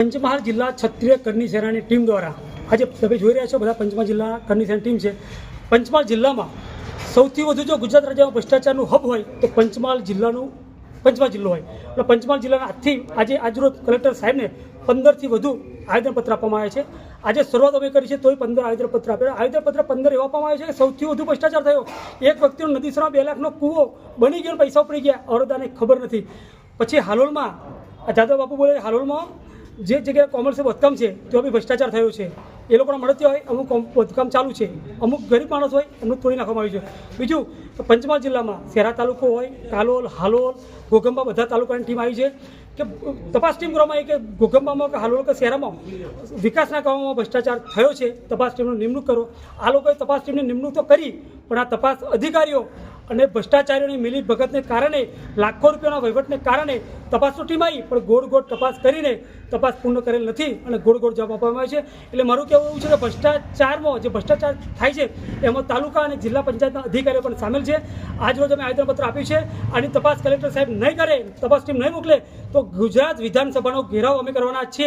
પંચમહાલ જિલ્લા ક્ષત્રિય કરની ટીમ દ્વારા આજે તમે જોઈ રહ્યા છો બધા પંચમહાલ જિલ્લા કરની ટીમ છે. પંચમહાલ જિલ્લામાં સૌથી વધુ જો ગુજરાત રાજ્યમાં ભ્રષ્ટાચારનું હબ હોય તો પંચમહાલ જિલ્લાનું પંચમહાલ જિલ્લો હોય. એટલે પંચમહાલ જિલ્લાના આજથી આજે આજરોજ કલેક્ટર સાહેબને પંદરથી વધુ આવેદનપત્ર આપવામાં આવે છે. આજે શરૂઆત અમે કરી છે તોય પંદર આવેદનપત્ર આપ્યા. આવેદનપત્ર પંદર એવા આપવામાં આવે છે કે સૌથી વધુ ભ્રષ્ટાચાર થયો. એક વ્યક્તિનો નદીસરમાં બે લાખનો કૂવો બની ગયો પૈસા ઉપડી ગયા. અરોદાને ખબર નથી. પછી હાલોલમાં, આ જાદવ બાપુ બોલે, હાલોલમાં જે જગ્યાએ કોમર્સે વધકામ છે, ત્યાં બી ભ્રષ્ટાચાર થયો છે. એ લોકોના મળતી હોય, અમુક કોમ- વધકામ ચાલુ છે. અમુક ગરીબ માણસ હોય, એમનું તોડી નાખવામાં આવ્યું છે. બીજું, પંચમહાલ જિલ્લામાં શેરા તાલુકો હોય, કાલોલ, હાલોલ ઘોગંબા બધા તાલુકાની ટીમ આવી છે કે તપાસ ટીમ કરવામાં આવી કે ઘોગંબામાં કે હાલોલ કે શહેરામાં વિકાસના કામોમાં ભ્રષ્ટાચાર થયો છે, તપાસ ટીમનું નિમણૂક કરો. આ લોકોએ તપાસ ટીમની નિમણૂક તો કરી, પણ આ તપાસ અધિકારીઓ અને ભ્રષ્ટાચારીઓની મિલી ભગતને કારણે, લાખો રૂપિયાના વહીવટને કારણે તપાસની ટીમ આવી, પણ ગોળ ગોળ તપાસ કરીને તપાસ પૂર્ણ કરેલ નથી અને ગોળ ગોળ જવાબ આપવામાં આવે છે. એટલે મારું કહેવું છે કે ભ્રષ્ટાચારમાં જે ભ્રષ્ટાચાર થાય છે, એમાં તાલુકા અને જિલ્લા પંચાયતના અધિકારીઓ પણ સામેલ છે. આજ રોજ અમે આવેદનપત્ર આપ્યું છે. આની તપાસ કલેક્ટર સાહેબ નહીં કરે, તપાસ ટીમ નહીં મોકલે, તો ગુજરાત વિધાનસભાનો ઘેરાવ અમે કરવાના છીએ.